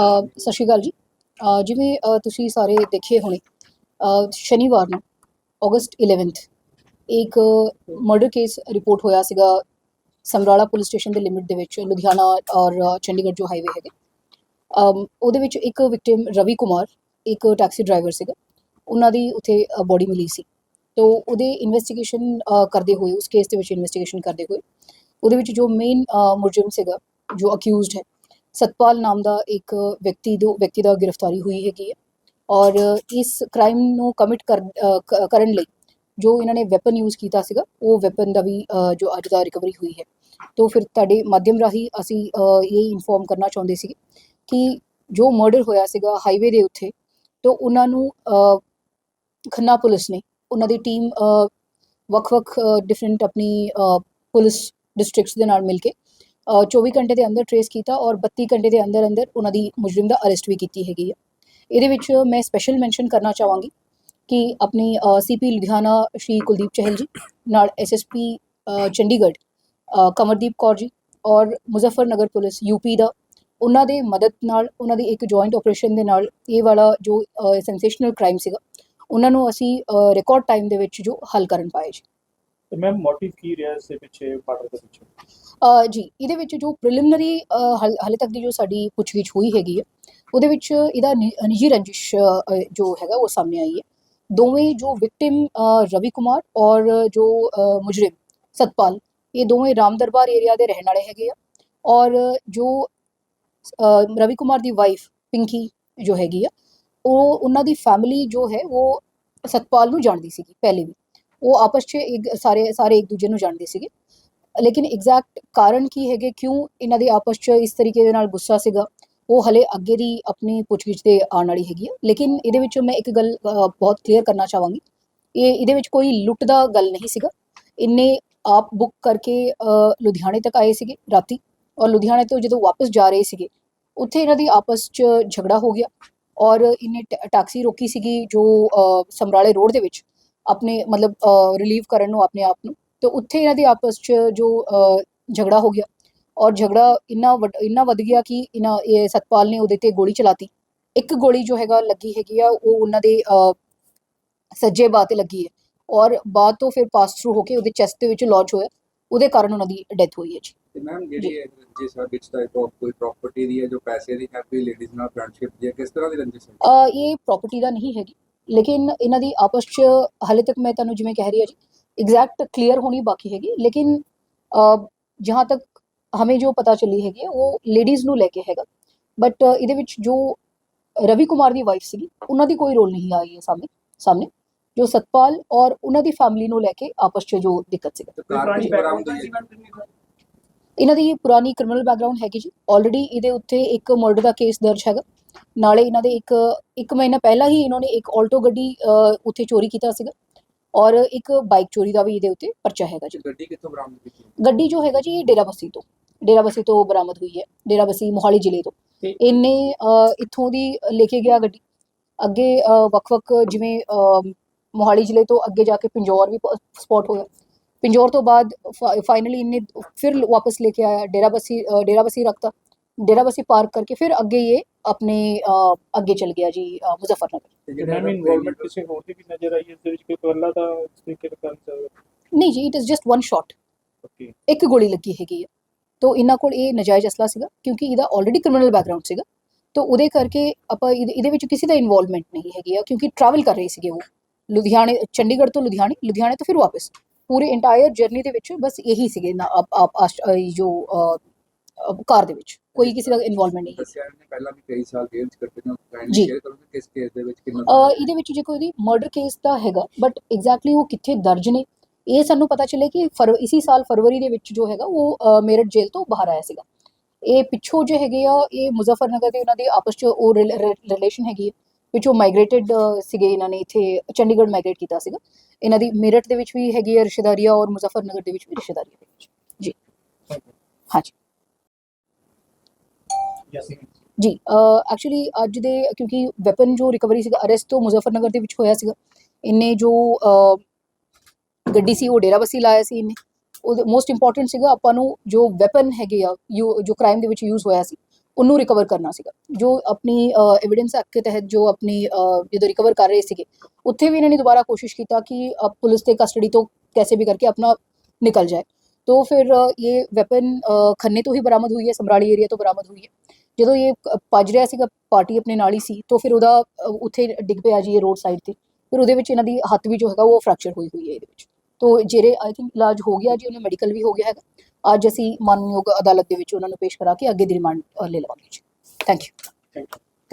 ਸਤਿ ਸ਼੍ਰੀ ਅਕਾਲ ਜੀ। ਜਿਵੇਂ ਤੁਸੀਂ ਸਾਰੇ ਦੇਖੇ ਹੋਣੇ ਸ਼ਨੀਵਾਰ ਨੂੰ ਅਗਸਤ 11th ਇੱਕ ਮਰਡਰ ਕੇਸ ਰਿਪੋਰਟ ਹੋਇਆ ਸੀਗਾ ਸਮਰਾਲਾ ਪੁਲਿਸ ਸਟੇਸ਼ਨ ਦੇ ਲਿਮਿਟ ਦੇ ਵਿੱਚ, ਲੁਧਿਆਣਾ ਔਰ ਚੰਡੀਗੜ੍ਹ ਜੋ ਹਾਈਵੇ ਹੈਗੇ। ਉਹਦੇ ਵਿੱਚ ਇੱਕ ਵਿਕਟਿਮ ਰਵੀ ਕੁਮਾਰ, ਇੱਕ ਟੈਕਸੀ ਡਰਾਈਵਰ ਸੀਗਾ। ਉਹਨਾਂ ਦੀ ਉੱਥੇ ਬੋਡੀ ਮਿਲੀ ਸੀ। ਤੋ, ਉਹਦੇ ਇਨਵੈਸਟੀਗੇਸ਼ਨ ਕਰਦੇ ਹੋਏ, ਉਸ ਕੇਸ ਦੇ ਵਿੱਚ ਇਨਵੈਸਟੀਗੇਸ਼ਨ ਕਰਦੇ ਹੋਏ, ਉਹਦੇ ਵਿੱਚ ਜੋ ਮੇਨ ਮੁਲਜ਼ਮ ਸੀਗਾ, ਜੋ ਅਕਿਊਜ਼ਡ ਹੈ ਸਤਪਾਲ ਨਾਮ ਦਾ ਇੱਕ ਵਿਅਕਤੀ ਦੋ ਵਿਅਕਤੀ ਦਾ ਗ੍ਰਿਫਤਾਰੀ ਹੋਈ ਹੈਗੀ ਹੈ ਔਰ ਇਸ ਕ੍ਰਾਈਮ ਨੂੰ ਕਮਿਟ ਕਰਨ ਲਈ ਜੋ ਇਹਨਾਂ ਨੇ ਵੈਪਨ ਯੂਜ਼ ਕੀਤਾ ਸੀਗਾ ਉਹ ਵੈਪਨ ਦਾ ਵੀ ਜੋ ਅੱਜ ਦਾ ਰਿਕਵਰੀ ਹੋਈ ਹੈ ਤੋਂ ਫਿਰ ਤੁਹਾਡੇ ਮਾਧਿਅਮ ਰਾਹੀਂ ਅਸੀਂ ਇਹ ਇਨਫੋਰਮ ਕਰਨਾ ਚਾਹੁੰਦੇ ਸੀ ਕਿ ਜੋ ਮਰਡਰ ਹੋਇਆ ਸੀਗਾ ਹਾਈਵੇ ਦੇ ਉੱਤੇ ਤੋਂ ਉਹਨਾਂ ਨੂੰ ਖੰਨਾ ਪੁਲਿਸ ਨੇ ਉਹਨਾਂ ਦੀ ਟੀਮ ਵੱਖ-ਵੱਖ ਡਿਫਰੈਂਟ ਆਪਣੀ ਪੁਲਿਸ ਡਿਸਟ੍ਰਿਕਟਸ ਦੇ ਨਾਲ ਮਿਲ ਕੇ 24 ਘੰਟੇ ਦੇ ਅੰਦਰ ਟਰੇਸ ਕੀਤਾ ਔਰ 32 ਘੰਟੇ ਦੇ ਅੰਦਰ ਅੰਦਰ ਉਹਨਾਂ ਦੀ ਮੁਜਰਮ ਦਾ ਅਰੈਸਟ ਵੀ ਕੀਤੀ ਹੈਗੀ ਹੈ ਇਹਦੇ ਵਿੱਚ ਮੈਂ ਸਪੈਸ਼ਲ ਮੈਂਸ਼ਨ ਕਰਨਾ ਚਾਹਾਂਗੀ ਕਿ ਆਪਣੀ ਸੀਪੀ ਲੁਧਿਆਣਾ ਸ਼੍ਰੀ ਕੁਲਦੀਪ ਚਹਿਲ ਜੀ, ਨਾਲ ਐਸਐਸਪੀ ਚੰਡੀਗੜ੍ਹ ਕਮਰਦੀਪ ਕੌਰ ਜੀ ਔਰ ਮੁਜ਼ਫਰਨਗਰ ਪੁਲਿਸ ਯੂਪੀ ਦਾ ਉਹਨਾਂ ਦੇ ਮਦਦ ਨਾਲ ਉਹਨਾਂ ਦੀ ਇੱਕ ਜੁਆਇੰਟ ਆਪਰੇਸ਼ਨ ਦੇ ਨਾਲ ਇਹ ਵਾਲਾ ਜੋ ਸੈਂਸੇਸ਼ਨਲ ਕ੍ਰਾਈਮ ਸੀਗਾ, ਉਹਨਾਂ ਨੂੰ ਅਸੀਂ ਰਿਕਾਰਡ ਟਾਈਮ ਦੇ ਵਿੱਚ ਜੋ ਹੱਲ ਕਰਨ ਪਾਏ ਜੀ। ਤੇ ਮੈਮ ਮੋਟਿਵ ਕੀ ਰਿਹਾ ਇਸ ਦੇ ਪਿੱਛੇ ਮਰਡਰ ਦੇ ਪਿੱਛੇ? ਅ, ਜੀ ਇਹਦੇ ਵਿੱਚ ਜੋ ਪ੍ਰੀਲਿਮਿਨਰੀ ਹਾਲੇ ਤੱਕ ਦੀ ਜੋ ਸਾਡੀ ਪੁੱਛਗਿੱਛ ਹੋਈ ਹੈਗੀ ਹੈ ਉਹਦੇ ਵਿੱਚ ਇਹਦਾ ਨਿ- ਨਿੱਜੀ ਰੰਜਿਸ਼ ਅ, ਜੋ ਹੈਗਾ ਉਹ ਸਾਹਮਣੇ ਆਈ ਹੈ। ਦੋਵੇਂ ਜੋ ਵਿਕਟਿਮ ਰਵੀ ਕੁਮਾਰ ਔਰ ਜੋ ਅ, ਮੁਜਰਿਮ ਸਤਪਾਲ ਇਹ ਦੋਵੇਂ ਰਾਮ ਦਰਬਾਰ ਏਰੀਆ ਦੇ ਰਹਿਣ ਵਾਲੇ ਹੈਗੇ ਆ ਔਰ ਜੋ ਅ, ਰਵੀ ਕੁਮਾਰ ਦੀ ਵਾਈਫ ਪਿੰਕੀ ਜੋ ਹੈਗੀ ਆ ਉਹ ਉਹਨਾਂ ਦੀ ਫੈਮਿਲੀ ਜੋ ਹੈ ਉਹ ਸਤਪਾਲ ਨੂੰ ਜਾਣਦੀ ਸੀਗੀ ਪਹਿਲੇ ਵੀ। ਉਹ ਆਪਸ 'ਚ ਇੱਕ ਸਾਰੇ ਸਾਰੇ ਇੱਕ ਦੂਜੇ ਨੂੰ ਜਾਣਦੇ ਸੀਗੇ। ਲੇਕਿਨ ਐਗਜ਼ੈਕਟ ਕਾਰਨ ਕੀ ਹੈਗੇ, ਕਿਉਂ ਇਹਨਾਂ ਦੇ ਆਪਸ 'ਚ ਇਸ ਤਰੀਕੇ ਦੇ ਨਾਲ ਗੁੱਸਾ ਸੀਗਾ, ਉਹ ਹਲੇ ਅੱਗੇ ਦੀ ਆਪਣੀ ਪੁੱਛਗਿੱਛ ਦੇ ਆਉਣ ਵਾਲੀ ਹੈਗੀ ਹੈ ਲੇਕਿਨ ਇਹਦੇ ਵਿੱਚ ਮੈਂ ਇੱਕ ਗੱਲ ਬਹੁਤ ਕਲੀਅਰ ਕਰਨਾ ਚਾਹਾਂਗੀ। ਇਹ, ਇਹਦੇ ਵਿੱਚ ਕੋਈ ਲੁੱਟ ਦਾ ਗੱਲ ਨਹੀਂ ਸੀਗਾ। ਇੰਨੇ ਆਪ ਬੁੱਕ ਕਰਕੇ ਲੁਧਿਆਣੇ ਤੱਕ ਆਏ ਸੀਗੇ ਰਾਤੀ। ਔਰ ਲੁਧਿਆਣੇ ਤੋਂ ਜਦੋਂ ਵਾਪਸ ਜਾ ਰਹੇ ਸੀਗੇ, ਉੱਥੇ ਇਹਨਾਂ ਦੀ ਆਪਸ 'ਚ ਝਗੜਾ ਹੋ ਗਿਆ। ਔਰ ਇਹਨੇ ਟੈ- ਟੈਕਸੀ ਰੋਕੀ ਸੀਗੀ ਜੋ ਸਮਰਾਲੇ ਰੋਡ ਦੇ ਵਿੱਚ। ਆਪਣੇ ਮਤਲਬ ਰਿਲੀਵ ਕਰਨ ਨੂੰ ਆਪਣੇ ਆਪ ਨੂੰ। ਤੇ ਉੱਥੇ ਇਹਨਾਂ ਦੀ ਆਪਸ 'ਚ ਜੋ ਝਗੜਾ ਹੋ ਗਿਆ। ਔਰ ਝਗੜਾ ਇੰਨਾ ਇੰਨਾ ਵੱਧ ਗਿਆ ਕਿ ਇਹਨਾਂ ਇਹ ਸਤਪਾਲ ਨੇ ਉਹਦੇ ਤੇ ਗੋਲੀ ਚਲਾਤੀ। ਇੱਕ ਗੋਲੀ ਜੋ ਹੈਗਾ ਲੱਗੀ ਹੈਗੀ ਆ ਉਹ ਉਹਨਾਂ ਦੇ ਸੱਜੇ ਬਾਹ ਤੇ ਲੱਗੀ ਹੈ। ਔਰ ਬਾਅਦ ਤੋਂ ਫਿਰ ਪਾਸ ਥਰੂ ਹੋ ਕੇ ਉਹਦੇ ਚੈਸਟ ਦੇ ਵਿੱਚ ਲਾਂਚ ਹੋਇਆ। ਉਹਦੇ ਕਾਰਨ ਉਹਨਾਂ ਦੀ ਡੈਥ ਹੋਈ ਹੈ ਜੀ। ਤੇ ਮੈਮ ਜਿਹੜੀ ਰੰਜਿਸ਼ ਹੈ ਵਿੱਚ ਦਾ ਕੋਈ ਕੋਈ ਪ੍ਰਾਪਰਟੀ ਦੀ ਹੈ ਜੋ ਪੈਸੇ ਦੀ ਹੈ ਕੋਈ ਲੇਡੀਜ਼ ਨਾਲ ਫਰੈਂਡਸ਼ਿਪ ਦੀ ਹੈ ਕਿਸ ਤਰ੍ਹਾਂ ਦੀ ਰੰਜਿਸ਼ ਹੈ? ਅ, ਇਹ ਪ੍ਰਾਪਰਟੀ ਦਾ ਨਹੀਂ ਹੈਗੀ। ਲੇਕਿਨ ਇਹਨਾਂ ਦੀ ਆਪਸ 'ਚ ਹਲੇ ਤੱਕ ਮੈਂ ਤੁਹਾਨੂੰ ਜਿਵੇਂ ਕਹਿ ਰਹੀ ਹਾਂ ਐਗਜ਼ੈਕਟ ਕਲੀਅਰ ਹੋਣੀ ਬਾਕੀ ਹੈਗੀ। ਲੇਕਿਨ ਜਹਾਂ ਤੱਕ ਹਮੇ ਜੋ ਪਤਾ ਚੱਲੀ ਹੈਗੀ ਉਹ ਲੇਡੀਜ਼ ਨੂੰ ਲੈ ਕੇ ਹੈਗਾ। ਬਟ ਇਹਦੇ ਵਿੱਚ ਜੋ ਰਵੀ ਕੁਮਾਰ ਦੀ ਵਾਈਫ ਸੀਗੀ ਉਹਨਾਂ ਦੀ ਕੋਈ ਰੋਲ ਨਹੀਂ ਆਈ ਹੈ ਸਾਹਮਣੇ ਸਾਹਮਣੇ। ਜੋ ਸਤਪਾਲ ਔਰ ਉਹਨਾਂ ਦੀ ਫੈਮਿਲੀ ਨੂੰ ਲੈ ਕੇ ਆਪਸ 'ਚ ਜੋ ਦਿੱਕਤ ਸੀ ਇਹਨਾਂ ਦੀ ਪੁਰਾਣੀ ਕ੍ਰਿਮੀਨਲ ਬੈਕਗ੍ਰਾਉਂਡ ਹੈਗੀ ਜੀ। ਆਲਰੇਡੀ ਇਹਦੇ ਉੱਤੇ ਇੱਕ ਮਰਡਰ ਦਾ ਕੇਸ ਦਰਜ ਹੈਗਾ। ਨਾਲੇ ਇਹਨਾਂ ਦੇ ਇੱਕ ਇੱਕ ਮਹੀਨਾ ਪਹਿਲਾਂ ਹੀ ਇਹਨਾਂ ਨੇ ਇੱਕ ਆਲਟੋ ਗੱਡੀ ਉੱਥੇ ਚੋਰੀ ਕੀਤਾ ਸੀਗਾ ਔਰ ਇੱਕ ਬਾਈਕ ਚੋਰੀ ਦਾ ਵੀ ਇਹਦੇ ਉੱਤੇ ਪਰਚਾ ਹੈਗਾ ਜੀ। ਗੱਡੀ ਕਿੱਥੋਂ ਬਰਾਮਦ ਕੀਤੀ ਗੱਡੀ ਜੋ ਹੈਗਾ ਜੀ ਇਹ ਡੇਰਾਬੱਸੀ ਤੋਂ ਡੇਰਾਬੱਸੀ ਤੋਂ ਬਰਾਮਦ ਹੋਈ ਹੈ ਡੇਰਾਬੱਸੀ ਮੋਹਾਲੀ ਜ਼ਿਲ੍ਹੇ ਤੋਂ। ਇਹਨੇ ਇੱਥੋਂ ਦੀ ਲੈ ਕੇ ਗਿਆ ਗੱਡੀ ਅੱਗੇ ਵੱਖ-ਵੱਖ ਜਿਵੇਂ ਮੋਹਾਲੀ ਜ਼ਿਲ੍ਹੇ ਤੋਂ ਅੱਗੇ ਜਾ ਕੇ ਪਿੰਜੌਰ ਵੀ ਸਪੌਟ ਹੋਇਆ। ਪਿੰਜੌਰ ਤੋਂ ਬਾਅਦ ਫਾਈਨਲੀ ਇਹਨੇ ਫਿਰ ਵਾਪਸ ਲੈ ਕੇ ਆਇਆ ਡੇਰਾਬੱਸੀ ਡੇਰਾਬੱਸੀ ਰੱਖਤਾ। ਡੇਰਾਬੱਸੀ ਪਾਰਕ ਕਰਕੇ ਫਿਰ ਅੱਗੇ ਇਹ ਆਪਣੇ ਅੱਗੇ ਚਲ ਗਿਆ ਜੀ ਮੁਜ਼ੱਫਰਨਗਰ। ਜਿਹੜਾ ਇਨਵੋਲਵਮੈਂਟ ਕਿਸੇ ਹੋਰ ਦੀ ਵੀ ਨਜ਼ਰ ਆਈ ਇਸ ਦੇ ਵਿੱਚ ਕੋਈ ਪਹਿਲਾਂ ਦਾ ਤਰੀਕੇ ਰਿਹਾ? ਨਹੀਂ ਜੀ it is just one shot okay ਇੱਕ ਗੋਲੀ ਲੱਗੀ ਹੈਗੀ ਹੈ ਤੋ ਇਹਨਾਂ ਕੋਲ ਇਹ ਨਜਾਇਜ਼ ਅਸਲਾ ਸੀਗਾ ਕਿਉਂਕਿ ਇਹਦਾ ਆਲਰੇਡੀ ਕ੍ਰਿਮੀਨਲ ਬੈਕਗ੍ਰਾਉਂਡ ਸੀਗਾ। ਤੋ ਉਹਦੇ ਕਰਕੇ ਆਪਾਂ ਇਹਦੇ ਵਿੱਚ ਕਿਸੇ ਦਾ ਇਨਵੋਲਵਮੈਂਟ ਨਹੀਂ ਹੈਗੀ ਆ ਕਿਉਂਕਿ ਟਰੈਵਲ ਕਰ ਰਹੇ ਸੀਗੇ ਉਹ। ਲੁਧਿਆਣੇ ਚੰਡੀਗੜ੍ਹ ਤੋਂ ਲੁਧਿਆਣੇ ਲੁਧਿਆਣੇ ਤੋਂ ਫਿਰ ਵਾਪਸ। ਪੂਰੇ ਇੰਟਾਇਰ ਜਰਨੀ ਦੇ ਵਿੱਚ ਬਸ ਇਹੀ ਸੀਗੇ ਨਾ ਆਪ ਆਪ ਜੋ ਕਾਰ ਦੇ ਵਿੱਚ। ਕੋਈ ਕਿਸੇ ਦਾ ਇਨਵੋਲਵਮੈਂਟ ਨਹੀਂ। ਹੈ ਪਹਿਲਾਂ ਵੀ ਕਈ ਸਾਲ ਜੇਲ੍ਹ ਚ ਕੱਟੇ ਨੇ ਕਾਈਂਡਲੀ ਜੀ। ਸ਼ੇਅਰ ਕਰੋਗੇ ਕਿਸ ਕੇਸ ਦੇ ਵਿੱਚ ਕਿੰਨਾ ਅਹ ਇਹਦੇ ਵਿੱਚ ਜੇ ਕੋਈ ਮਰਡਰ ਕੇਸ ਦਾ ਹੈਗਾ ਬਟ ਐਗਜ਼ੈਕਟਲੀ ਉਹ ਕਿੱਥੇ ਦਰਜ ਨੇ? ਇਹ ਸਾਨੂੰ ਪਤਾ ਚੱਲੇ ਕਿ ਫਰ ਇਸੀ ਸਾਲ ਫਰਵਰੀ ਦੇ ਵਿੱਚ ਜੋ ਹੈਗਾ ਉਹ ਅਹ, ਮੇਰਠ ਜੇਲ੍ਹ ਤੋਂ ਬਾਹਰ ਆਇਆ ਸੀਗਾ। ਇਹ ਪਿੱਛੋਂ ਜੋ ਹੈਗੇ ਆ ਇਹ ਮੁਜ਼ੱਫਰਨਗਰ ਦੇ ਉਹਨਾਂ ਦੇ ਆਪਸ ਚ ਉਹ ਰਿਲੇਸ਼ਨ ਹੈਗੀ ਹੈ ਪਿੱਛੋਂ ਮਾਈਗ੍ਰੇਟਡ ਸੀਗੇ ਇਹਨਾਂ ਨੇ ਇੱਥੇ ਚੰਡੀਗੜ੍ਹ ਮਾਈਗ੍ਰੇਟ ਕੀਤਾ ਸੀਗਾ। ਇਹਨਾਂ ਦੀ ਮੇਰਠ ਦੇ ਵਿੱਚ ਵੀ ਹੈਗੀ ਹੈ ਰਿਸ਼ਤੇਦਾਰੀਆਂ ਔਰ ਮੁਜ਼ੱਫਰਨਗਰ ਦੇ ਵਿੱਚ ਵੀ ਰਿਸ਼ਤੇਦਾਰੀਆਂ ਜੀ। ਹਾਂਜੀ। ਜੀ ਐਕਚੁਅਲੀ ਅੱਜ ਦੇ, ਕਿਉਂਕਿ ਵੈਪਨ ਜੋ ਰਿਕਵਰੀ ਸੀਗਾ ਅਰੈਸਟ ਤੋਂ ਮੁਜ਼ਫਰਨਗਰ ਦੇ ਵਿੱਚ ਹੋਇਆ ਸੀਗਾ ਇਹਨੇ ਜੋ ਗੱਡੀ ਸੀ, ਉਹ ਡੇਰਾਬਸੀ ਲਾਇਆ ਸੀ ਇਹਨੇ ਉਹ ਮੋਸਟ ਇੰਪੋਰਟੈਂਟ ਸੀਗਾ ਆਪਾਂ ਨੂੰ ਜੋ ਵੈਪਨ ਹੈਗੇ ਆ ਜੋ ਕ੍ਰਾਈਮ ਦੇ ਵਿੱਚ ਯੂਜ਼ ਹੋਇਆ ਸੀ, ਉਹਨੂੰ ਰਿਕਵਰ ਕਰਨਾ ਸੀਗਾ। ਜੋ ਆਪਣੀ ਐਵੀਡੈਂਸ ਐਕਟ ਦੇ ਤਹਿਤ ਜੋ ਆਪਣੀ ਜਦੋਂ ਰਿਕਵਰ ਕਰ ਰਹੇ ਸੀਗੇ, ਉੱਥੇ ਵੀ ਇਹਨਾਂ ਨੇ ਦੁਬਾਰਾ ਕੋਸ਼ਿਸ਼ ਕੀਤਾ ਕਿ ਪੁਲਿਸ ਦੇ ਕਸਟਡੀ ਤੋਂ ਕੈਸੇ ਵੀ ਕਰਕੇ ਆਪਣਾ ਨਿਕਲ ਜਾਏ। तो फिर अ, ये वेपन खन्ने ਤੋਂ ਹੀ ਬਰਾਮਦ ਹੋਈ ਹੈ ਸਮਰਾਲੀ ਏਰੀਆ ਤੋਂ ਬਰਾਮਦ ਹੋਈ ਹੈ ਜਦੋਂ ਇਹ ਕ- ਭੱਜ ਰਿਹਾ ਸੀਗਾ ਪਾਰਟੀ ਆਪਣੇ ਨਾਲ ਹੀ ਸੀ ਤਾਂ ਫਿਰ ਉਹਦਾ ਅ, ਉੱਥੇ ਡਿੱਗ ਪਿਆ ਜੀ ਇਹ ਰੋਡ ਸਾਈਡ ਤੇ ਫਿਰ ਉਹਦੇ ਵਿੱਚ ਇਹਨਾਂ ਦੀ ਹੱਥ ਵੀ ਜੋ ਹੈਗਾ ਉਹ ਫ੍ਰੈਕਚਰ ਹੋਈ ਹੋਈ ਹੈ ਇਹਦੇ ਵਿੱਚ ਤੋਂ ਜਿਹੜੇ ਆਈ ਥਿੰਕ ਇਲਾਜ ਹੋ ਗਿਆ ਜੀ ਉਹਨੇ ਮੈਡੀਕਲ ਵੀ ਹੋ ਗਿਆ ਹੈਗਾ ਅੱਜ ਅਸੀਂ ਮਾਨਯੋਗ ਅਦਾਲਤ ਦੇ ਵਿੱਚ ਉਹਨਾਂ ਨੂੰ ਪੇਸ਼ ਕਰਾ ਕੇ ਅੱਗੇ ਦੀ ਰਿਮਾਂਡ ਲੈ ਲਵਾਂਗੇ ਜੀ ਥੈਂਕ ਯੂ ਥੈਂਕ ਯੂ